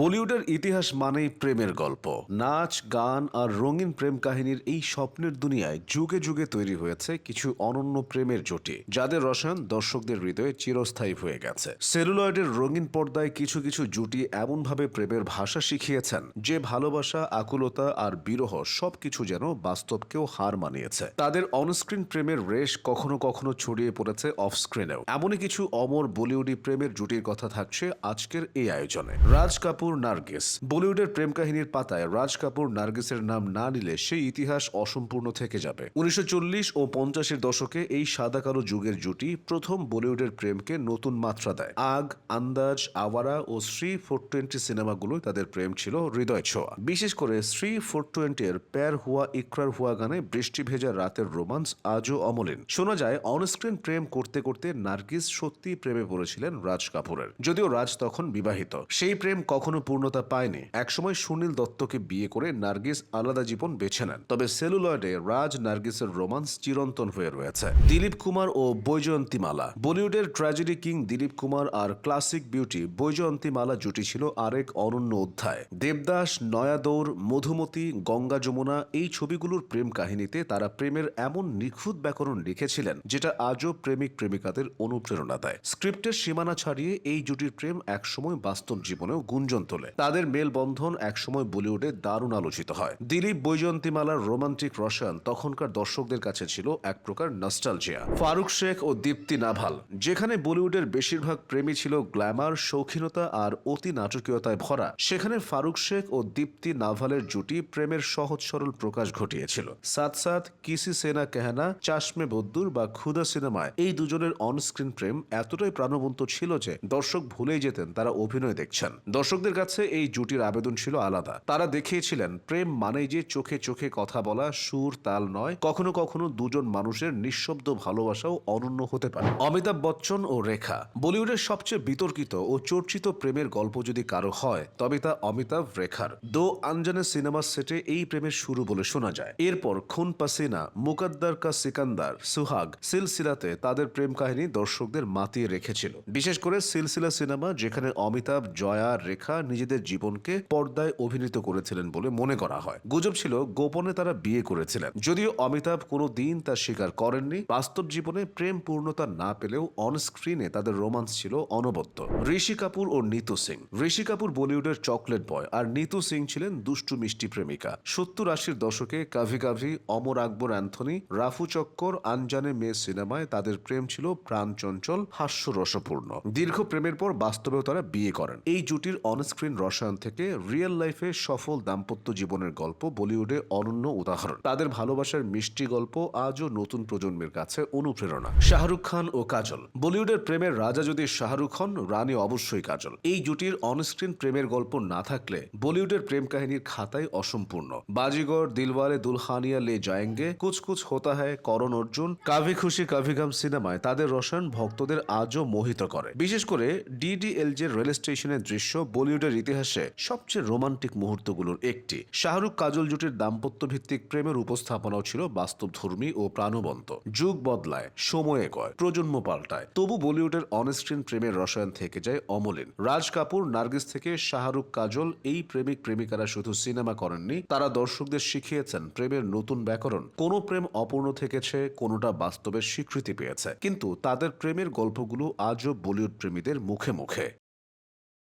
বলিউডের ইতিহাস মানেই প্রেমের গল্প। নাচ, গান আর রঙিন প্রেম কাহিনীর এই স্বপ্নের দুনিয়ায় যুগে যুগে তৈরি হয়েছে কিছু অনন্য প্রেমের জুটি, যাদের রসায়ন দর্শকদের হৃদয়ে চিরস্থায়ী হয়ে গেছে। সেলুলয়েডের রঙিন পর্দায় কিছু কিছু জুটি এমনভাবে প্রেমের ভাষা শিখিয়েছেন, যে ভালোবাসা, আকুলতা আর বিরহ সবকিছু যেন বাস্তবকেও হার মানিয়েছে। তাদের অনস্ক্রিন প্রেমের রেশ কখনো কখনো ছড়িয়ে পড়েছে অফস্ক্রিনেও। এমনই কিছু অমর বলিউডি প্রেমের জুটির কথা থাকছে আজকের এই আয়োজনে। রাজ কাপুর নার্গিস। বলিউডের প্রেম কাহিনীর পাতায় রাজ কাপুর নার্গিসের নাম না নিলে সেই ইতিহাস অসম্পূর্ণ থেকে যাবে। উনিশশো ও পঞ্চাশের দশকে এই সাদা কালো যুগের জুটি প্রথম বলিউডের প্রেমকে নতুন মাত্রা দেয়। আগ, আন্দাজ, আওয়ারা ও শ্রী ফোর টোয়েন্টি সিনেমাগুলোই তাদের প্রেম ছিল হৃদয় ছোঁয়া। বিশেষ করে শ্রী ফোর টোয়েন্টির প্যার হুয়া, ইকরার হুয়া গানে বৃষ্টি ভেজা রাতের রোমান্স আজও অমলিন। শোনা যায়, অনস্ক্রিন প্রেম করতে করতে নার্গিস সত্যি প্রেমে পড়েছিলেন রাজ কাপুরের, যদিও রাজ তখন বিবাহিত। সেই প্রেম কখনো পূর্ণতা পায়নি। একসময় সুনীল দত্তকে বিয়ে করে নার্গিস আলাদা জীবন বেছে নেন। তবে সেলুলয়েডে রাজ নার্গিসের রোমান্স চিরন্তন হয়ে রয়েছে। দিলীপ কুমার ও বৈজয়ন্তীমালা বলিউডের ট্র্যাজেডি কিং দিলীপ কুমার আর ক্লাসিক বিউটি বৈজয়ন্তীমালা জুটি ছিল আরেক অনন্য অধ্যায়। দেবদাস নয়াদৌর মধুমতি, গঙ্গা যমুনা এই ছবিগুলোর প্রেম কাহিনীতে তারা প্রেমের এমন নিখুঁত ব্যাকরণ লিখেছিলেন, যেটা আজও প্রেমিক প্রেমিকাদের অনুপ্রেরণা দেয়। স্ক্রিপ্টের সীমানা ছাড়িয়ে এই জুটির প্রেম একসময় বাস্তব জীবনেও গুঞ্জন তোলে। তাদের মেলবন্ধন একসময় বলিউডে দারুণ আলোচিত হয়। দিলীপ বৈজয়ন্তীমালার রোমান্টিক রসায়ন তখনকার দর্শকদের কাছে ছিল এক প্রকার নস্টালজিয়া ফারুক শেখ ও দীপ্তি নাভাল, যেখানে বলিউডের বেশিরভাগ প্রেমী ছিল গ্ল্যামার, শৌখিনতা আর অতি নাটকীয়তায় ভরা। সেখানে ফারুক শেখ ও দীপ্তি নাভালের জুটি প্রেমের সহজ সরল প্রকাশ ঘটিয়েছিল। সাথ সাথ কিসি সেনা কেহানা, চাশমে বদ্দুর বা ক্ষুদা সিনেমায় এই দুজনের অনস্ক্রিন প্রেম এতটাই প্রাণবন্ত ছিল যে দর্শক ভুলেই যেতেন, তারা অভিনয় দেখছেন। দর্শকদের কাছে এই জুটির আবেদন ছিল আলাদা। তারা দেখিয়েছিলেন, প্রেম মানেই যে চোখে চোখে কথা বলা, সুর তাল নয়, কখনো কখনো দুজন মানুষের নিঃশব্দ ভালোবাসাও অনন্য হতে পারে। অমিতাভ বচ্চন ও রেখা, বলিউডের সবচেয়ে বিতর্কিত ও চর্চিত প্রেমের গল্প যদি কারও হয়, তবে তা অমিতাভ রেখার। দো আনজানে সিনেমা সেটে এই প্রেমের শুরু বলে শোনা যায়। এরপর খুন পাসিনা, মুকদ্দার কা সিকান্দার, সুহাগ সিলসিলাতে তাদের প্রেম কাহিনী দর্শকদের মাতিয়ে রেখেছিল। বিশেষ করে সিলসিলা সিনেমা, যেখানে অমিতাভ, জয়া, রেখা নিজেদের জীবনকে পর্দায় অভিনীত করেছিলেন বলে মনে করা হয়। গুজব ছিল, গোপনে তারা বিয়ে করেছিলেন। যদিও অমিতাভ কোনো দিন তা স্বীকার করেননি। বাস্তব জীবনে প্রেম পূর্ণতা না পেলেও অন স্ক্রিনে তাদের রোমান্স ছিল অনবদ্য। ঋষি কাপুর ও নিতু সিং। ঋষি কাপুর বলিউডের চকলেট বয় আর নিতু সিং ছিলেন দুষ্টু মিষ্টি প্রেমিকা। সত্তর আশির দশকে কাভি কাভি, অমর আকবর অ্যান্থনি, রাফু চক্কর, আনজানে মেয়ে সিনেমায় তাদের প্রেম ছিল প্রাণ চঞ্চল হাস্যরসপূর্ণ। দীর্ঘ প্রেমের পর বাস্তবেও তারা বিয়ে করেন। এই জুটির অনস্ক্রিন রসায়ন থেকে রিয়েল লাইফে সফল দাম্পত্য জীবনের গল্প বলিউডে অনন্য উদাহরণ। তাদের ভালোবাসার মিষ্টি গল্প আজও নতুন প্রজন্মের কাছে অনুপ্রেরণা। শাহরুখ খান ও কাজল। বলিউডের প্রেমের রাজা যদি শাহরুখ হন, রানী অবশ্যই কাজল। এই জুটির অনস্ক্রিন প্রেমের গল্প না থাকলে বলিউডের প্রেম কাহিনীর খাতায় অসম্পূর্ণ। বাজিগর, দিলওয়ালে, দুলহানিয়া, লে জায়েঙ্গে কুচ কুচ হোতা হ্যায়, করণ অর্জুন, কাভি খুশি, কাভি গাম সিনেমায় তাদের রসায়ন ভক্তদের আজও মোহিত করে। বিশেষ করে ডিডিএলজে রেল স্টেশনের দৃশ্য বলিউডের ইতিহাসে সবচেয়ে রোমান্টিক মুহূর্তগুলোর একটি। শাহরুখ কাজল জুটির দাম্পত্য ভিত্তিক প্রেমের উপস্থাপনাও ছিল বাস্তবধর্মী ও প্রাণবন্ত। যুগ বদলায়, সময়ে কয় প্রজন্ম পাল্টায়। তবু বলিউডের অনস্ক্রিন প্রেমের রসায়ন থেকে যায় অমলিন। রাজ কাপুর নার্গিস থেকে শাহরুখ কাজল এই প্রেমিক প্রেমিকারা শুধু সিনেমা করেননি, তারা দর্শকদের শিখিয়েছেন প্রেমের নতুন ব্যাকরণ। কোনো প্রেম অপূর্ণ থেকেছে, কোনোটা বাস্তবের স্বীকৃতি পেয়েছে। কিন্তু তাদের প্রেমের গল্পগুলো আজও বলিউড প্রেমীদের মুখে মুখে।